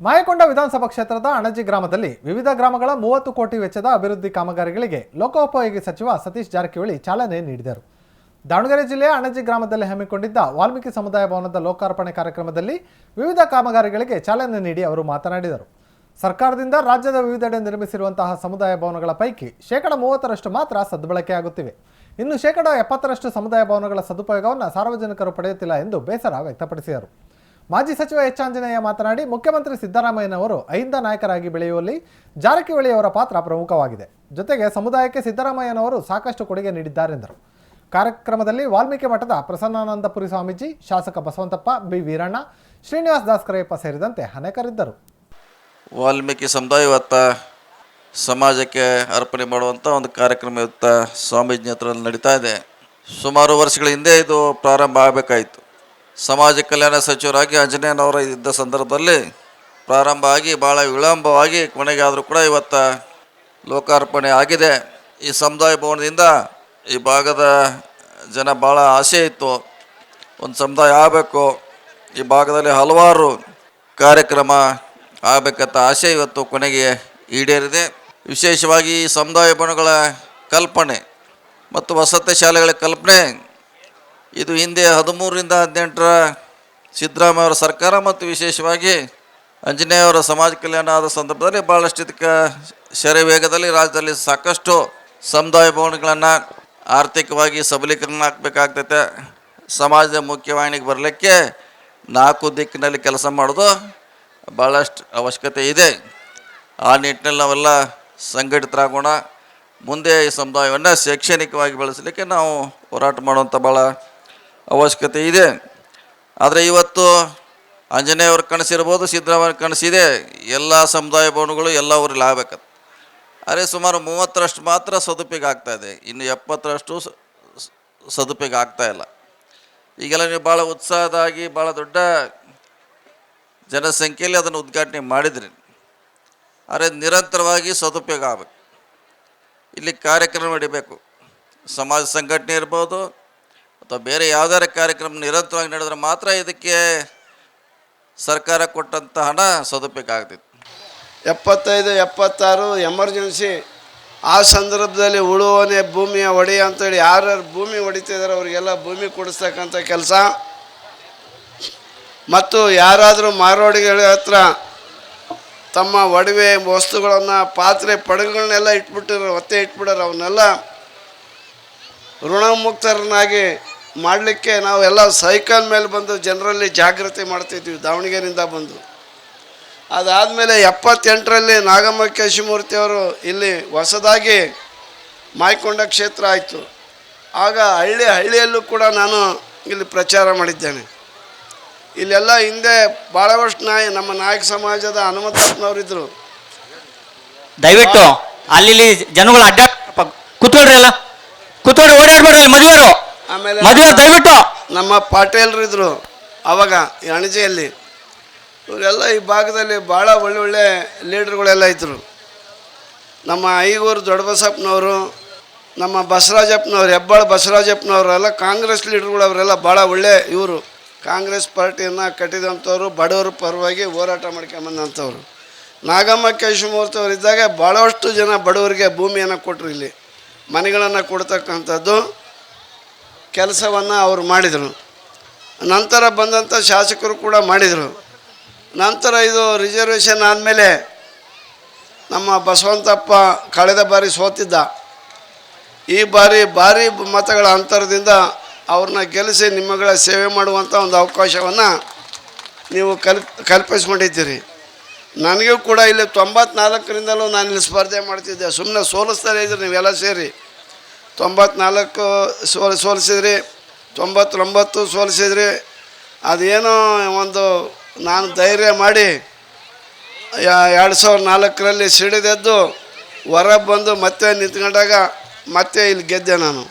ಮಾಯಕೊಂಡ ವಿಧಾನಸಭಾ ಕ್ಷೇತ್ರದ ಅಣಜಿ ಗ್ರಾಮದಲ್ಲಿ ವಿವಿಧ ಗ್ರಾಮಗಳ ಮೂವತ್ತು ಕೋಟಿ ವೆಚ್ಚದ ಅಭಿವೃದ್ಧಿ ಕಾಮಗಾರಿಗಳಿಗೆ ಲೋಕೋಪಯೋಗಿ ಸಚಿವ ಸತೀಶ್ ಜಾರಕಿಹೊಳಿ ಚಾಲನೆ ನೀಡಿದರು. ದಾವಣಗೆರೆ ಜಿಲ್ಲೆಯ ಅಣಜಿ ಗ್ರಾಮದಲ್ಲಿ ಹಮ್ಮಿಕೊಂಡಿದ್ದ ವಾಲ್ಮೀಕಿ ಸಮುದಾಯ ಭವನದ ಲೋಕಾರ್ಪಣೆ ಕಾರ್ಯಕ್ರಮದಲ್ಲಿ ವಿವಿಧ ಕಾಮಗಾರಿಗಳಿಗೆ ಚಾಲನೆ ನೀಡಿ ಅವರು ಮಾತನಾಡಿದರು. ಸರ್ಕಾರದಿಂದ ರಾಜ್ಯದ ವಿವಿಧೆಡೆ ನಿರ್ಮಿಸಿರುವಂತಹ ಸಮುದಾಯ ಭವನಗಳ ಪೈಕಿ ಶೇಕಡ ಮೂವತ್ತರಷ್ಟು ಮಾತ್ರ ಸದ್ಬಳಕೆಯಾಗುತ್ತಿವೆ ಇನ್ನು ಶೇಕಡ ಎಪ್ಪತ್ತರಷ್ಟು ಸಮುದಾಯ ಭವನಗಳ ಸದುಪಯೋಗವನ್ನು ಸಾರ್ವಜನಿಕರು ಪಡೆಯುತ್ತಿಲ್ಲ ಎಂದು ಬೇಸರ ವ್ಯಕ್ತಪಡಿಸಿದರು. ಮಾಜಿ ಸಚಿವ ಎಚ್ ಆಂಜನೇಯ ಮಾತನಾಡಿ, ಮುಖ್ಯಮಂತ್ರಿ ಸಿದ್ದರಾಮಯ್ಯನವರು ಅಹಿಂದ ನಾಯಕರಾಗಿ ಬೆಳೆಯುವಲ್ಲಿ ಜಾರಕಿಹೊಳಿಯವರ ಪಾತ್ರ ಪ್ರಮುಖವಾಗಿದೆ. ಜೊತೆಗೆ ಸಮುದಾಯಕ್ಕೆ ಸಿದ್ದರಾಮಯ್ಯನವರು ಸಾಕಷ್ಟು ಕೊಡುಗೆ ನೀಡಿದ್ದಾರೆಂದರು. ಕಾರ್ಯಕ್ರಮದಲ್ಲಿ ವಾಲ್ಮೀಕಿ ಮಠದ ಪ್ರಸನ್ನಾನಂದಪುರಿ ಸ್ವಾಮೀಜಿ, ಶಾಸಕ ಬಸವಂತಪ್ಪ, ಬಿ ವೀರಣ್ಣ, ಶ್ರೀನಿವಾಸ್ ದಾಸ್ ಕರೆಯಪ್ಪ ಸೇರಿದಂತೆ ಅನೇಕರಿದ್ದರು. ವಾಲ್ಮೀಕಿ ಸಮುದಾಯ ಸಮಾಜಕ್ಕೆ ಅರ್ಪಣೆ ಮಾಡುವಂಥ ಒಂದು ಕಾರ್ಯಕ್ರಮ ಇವತ್ತ ಸ್ವಾಮೀಜಿ ನೇತೃತ್ವದಲ್ಲಿ ನಡೀತಾ ಇದೆ. ಸುಮಾರು ವರ್ಷಗಳ ಹಿಂದೆ ಇದು ಪ್ರಾರಂಭ ಆಗಬೇಕಾಯಿತು. ಸಮಾಜ ಕಲ್ಯಾಣ ಸಚಿವರಾಗಿ ಆಂಜನೇಯನವರ ಇದ್ದ ಸಂದರ್ಭದಲ್ಲಿ ಪ್ರಾರಂಭ ಆಗಿ ಭಾಳ ವಿಳಂಬವಾಗಿ ಕೊನೆಗೆ ಆದರೂ ಕೂಡ ಇವತ್ತು ಲೋಕಾರ್ಪಣೆ ಆಗಿದೆ. ಈ ಸಮುದಾಯ ಭವನದಿಂದ ಈ ಭಾಗದ ಜನ ಭಾಳ ಆಸೆ ಇತ್ತು. ಒಂದು ಸಮುದಾಯ ಆಗಬೇಕು, ಈ ಭಾಗದಲ್ಲಿ ಹಲವಾರು ಕಾರ್ಯಕ್ರಮ ಆಗಬೇಕಂತ ಆಸೆ ಇವತ್ತು ಕೊನೆಗೆ ಈಡೇರಿದೆ. ವಿಶೇಷವಾಗಿ ಈ ಸಮುದಾಯ ಭವನಗಳ ಕಲ್ಪನೆ ಮತ್ತು ವಸತಿ ಶಾಲೆಗಳ ಕಲ್ಪನೆ ಇದು ಹಿಂದೆ ಹದಿಮೂರರಿಂದ ಹದಿನೆಂಟರ ಸಿದ್ದರಾಮಯ್ಯವರ ಸರ್ಕಾರ ಮತ್ತು ವಿಶೇಷವಾಗಿ ಅಂಜನೇಯ ಅವರ ಸಮಾಜ ಕಲ್ಯಾಣ ಆದ ಸಂದರ್ಭದಲ್ಲಿ ಭಾಳಷ್ಟು ಇದಕ್ಕೆ ಶರವೇಗದಲ್ಲಿ ರಾಜ್ಯದಲ್ಲಿ ಸಾಕಷ್ಟು ಸಮುದಾಯ ಭವನಗಳನ್ನು ಆರ್ಥಿಕವಾಗಿ ಸಬಲೀಕರಣ ಆಗಬೇಕಾಗ್ತೈತೆ. ಸಮಾಜದ ಮುಖ್ಯವಾಹಿನಿಗೆ ಬರಲಿಕ್ಕೆ ನಾಲ್ಕು ದಿಕ್ಕಿನಲ್ಲಿ ಕೆಲಸ ಮಾಡೋದು ಭಾಳಷ್ಟು ಅವಶ್ಯಕತೆ ಇದೆ. ಆ ನಿಟ್ಟಿನಲ್ಲಿ ನಾವೆಲ್ಲ ಸಂಘಟಿತರಾಗೋಣ. ಮುಂದೆ ಈ ಸಮುದಾಯವನ್ನು ಶೈಕ್ಷಣಿಕವಾಗಿ ಬೆಳೆಸಲಿಕ್ಕೆ ನಾವು ಹೋರಾಟ ಮಾಡುವಂಥ ಭಾಳ ಅವಶ್ಯಕತೆ ಇದೆ. ಆದರೆ ಇವತ್ತು ಆಂಜನೇಯವ್ರ ಕನಸಿರ್ಬೋದು ಸಿದ್ದರಾಮಯ್ಯ ಕನಸಿದೆ ಎಲ್ಲ ಸಮುದಾಯ ಭವನಗಳು ಎಲ್ಲ ಊರಲ್ಲಿ ಆಗಬೇಕಂತ. ಆದರೆ ಸುಮಾರು ಮೂವತ್ತರಷ್ಟು ಮಾತ್ರ ಸದುಪಯೋಗ ಆಗ್ತಾ ಇದೆ. ಇನ್ನು ಎಪ್ಪತ್ತರಷ್ಟು ಸದುಪಿಗೆ ಇಲ್ಲ. ಈಗೆಲ್ಲ ನೀವು ಭಾಳ ಉತ್ಸಾಹದಾಗಿ ಭಾಳ ದೊಡ್ಡ ಜನಸಂಖ್ಯೆಯಲ್ಲಿ ಅದನ್ನು ಉದ್ಘಾಟನೆ ಮಾಡಿದ್ರಿ. ಆದರೆ ನಿರಂತರವಾಗಿ ಸದುಪಯೋಗ ಆಗಬೇಕು. ಇಲ್ಲಿ ಕಾರ್ಯಕ್ರಮ ನಡಿಬೇಕು. ಸಮಾಜ ಸಂಘಟನೆ ಇರ್ಬೋದು ಅಥವಾ ಬೇರೆ ಯಾವುದಾದ್ರು ಕಾರ್ಯಕ್ರಮ ನಿರಂತರವಾಗಿ ನಡೆದ್ರೆ ಮಾತ್ರ ಇದಕ್ಕೆ ಸರ್ಕಾರ ಕೊಟ್ಟಂಥ ಹಣ ಸದುಪಯೋಗ ಎಪ್ಪತ್ತೈದು, ಎಪ್ಪತ್ತಾರು ಎಮರ್ಜೆನ್ಸಿ, ಆ ಸಂದರ್ಭದಲ್ಲಿ ಉಳುವನೆ ಭೂಮಿಯ ಒಡೆಯ ಅಂತೇಳಿ ಯಾರ್ಯಾರು ಭೂಮಿ ಹೊಡಿತಿದ್ದಾರೆ ಅವರಿಗೆಲ್ಲ ಭೂಮಿ ಕೊಡಿಸ್ತಕ್ಕಂಥ ಕೆಲಸ. ಮತ್ತು ಯಾರಾದರೂ ಮಾರೋಡಿಗಳ ಹತ್ರ ತಮ್ಮ ಒಡವೆ ವಸ್ತುಗಳನ್ನು ಪಾತ್ರೆ ಪಡಗುಗಳನ್ನೆಲ್ಲ ಇಟ್ಬಿಟ್ಟಿರೋ, ಒತ್ತೆ ಇಟ್ಬಿಡೋರು ಅವನ್ನೆಲ್ಲ ಋಣಮುಕ್ತರನ್ನಾಗಿ ಮಾಡಲಿಕ್ಕೆ ನಾವೆಲ್ಲ ಸೈಕಲ್ ಮೇಲೆ ಬಂದು ಜನರಲ್ಲಿ ಜಾಗೃತಿ ಮಾಡ್ತಿದ್ವಿ, ದಾವಣಗೆರೆಯಿಂದ ಬಂದು. ಅದಾದಮೇಲೆ ಎಪ್ಪತ್ತೆಂಟರಲ್ಲಿ ನಾಗಮ್ಮ ಕೇಶಿಮೂರ್ತಿಯವರು ಇಲ್ಲಿ ಹೊಸದಾಗಿ ಮಾಯ್ಕೊಂಡ ಕ್ಷೇತ್ರ ಆಯಿತು. ಆಗ ಹಳ್ಳಿ ಹಳ್ಳಿಯಲ್ಲೂ ಕೂಡ ನಾನು ಇಲ್ಲಿ ಪ್ರಚಾರ ಮಾಡಿದ್ದೇನೆ. ಇಲ್ಲೆಲ್ಲ ಹಿಂದೆ ಭಾಳವಷ್ಟು ನಾಯಿ, ನಮ್ಮ ನಾಯಕ ಸಮಾಜದ ಹನುಮಂತಪ್ಪನವರಿದ್ದರು ದಯವಿಟ್ಟು ಅಲ್ಲಿ ಜನಗಳು ಅಡ್ಡ ಕೂತ್ಕೊಳ್ರಿ ಅಲ್ಲ ಕೂತ್ಕೊಳ್ರಿ ಓಡಾಡ್ಬೇಡ್ರಿ ಮದುವೆರು ಆಮೇಲೆ ಮದುವೆ ದಯವಿಟ್ಟು. ನಮ್ಮ ಪಾಟೇಲ್ರಿದ್ರು ಅವಾಗ ಈ ಅಣಜಿಯಲ್ಲಿ ಇವರೆಲ್ಲ ಈ ಭಾಗದಲ್ಲಿ ಭಾಳ ಒಳ್ಳೊಳ್ಳೆ ಲೀಡ್ರ್ಗಳೆಲ್ಲ ಇದ್ದರು ನಮ್ಮ ಐಗೂರು ದೊಡ್ಡಬಸಪ್ಪನವರು ನಮ್ಮ ಬಸವರಾಜಪ್ಪನವ್ರು ಹೆಬ್ಬಾಳ ಬಸವರಾಜಪ್ಪನವರು ಎಲ್ಲ ಕಾಂಗ್ರೆಸ್ ಲೀಡ್ರ್ಗಳು ಅವರೆಲ್ಲ ಭಾಳ ಒಳ್ಳೆ ಇವರು. ಕಾಂಗ್ರೆಸ್ ಪಾರ್ಟಿಯನ್ನು ಕಟ್ಟಿದಂಥವ್ರು ಬಡವರ ಪರವಾಗಿ ಹೋರಾಟ ಮಾಡ್ಕೊಂಬಂದಂಥವ್ರು ನಾಗಮ್ಮ ಕೇಶಮೂರ್ತಿಯವರು ಇದ್ದಾಗ ಭಾಳಷ್ಟು ಜನ ಬಡವರಿಗೆ ಭೂಮಿಯನ್ನು ಕೊಟ್ಟರು ಇಲ್ಲಿ. ಮನೆಗಳನ್ನು ಕೊಡ್ತಕ್ಕಂಥದ್ದು. ಕೆಲಸವನ್ನು ಅವರು ಮಾಡಿದರು. ನಂತರ ಬಂದಂಥ ಶಾಸಕರು ಕೂಡ ಮಾಡಿದರು. ನಂತರ ಇದು ರಿಸರ್ವೇಷನ್ ಆದಮೇಲೆ ನಮ್ಮ ಬಸವಂತಪ್ಪ ಕಳೆದ ಬಾರಿ ಸೋತಿದ್ದ. ಈ ಬಾರಿ ಭಾರಿ ಮತಗಳ ಅಂತರದಿಂದ ಅವ್ರನ್ನ ಗೆಲ್ಲಿಸಿ ನಿಮ್ಮಗಳ ಸೇವೆ ಮಾಡುವಂಥ ಒಂದು ಅವಕಾಶವನ್ನು ನೀವು ಕಲ್ಪ್ ಕಲ್ಪಿಸ್ಕೊಂಡಿದ್ದೀರಿ. ನನಗೂ ಕೂಡ ಇಲ್ಲಿ ತೊಂಬತ್ನಾಲ್ಕರಿಂದಲೂ ನಾನು ಇಲ್ಲಿ ಸ್ಪರ್ಧೆ ಮಾಡ್ತಿದ್ದೆ. ಸುಮ್ಮನೆ ಸೋಲಿಸ್ತಾರೆ ಇದ್ರಿ ನೀವೆಲ್ಲ ಸೇರಿ. ತೊಂಬತ್ನಾಲ್ಕು ಸೋಲ್, ಸೋಲಿಸಿದ್ರಿ, ತೊಂಬತ್ತೊಂಬತ್ತು ಸೋಲಿಸಿದ್ರಿ. ಅದೇನೋ ಒಂದು ನಾನು ಧೈರ್ಯ ಮಾಡಿ ಎರಡು ಸಾವಿರದ ನಾಲ್ಕರಲ್ಲಿ ಸಿಡಿದೆದ್ದು ಹೊರ ಬಂದು ಮತ್ತೆ ನಿಂತ್ಕೊಂಡಾಗ ಮತ್ತೆ ಇಲ್ಲಿ ಗೆದ್ದೆ ನಾನು.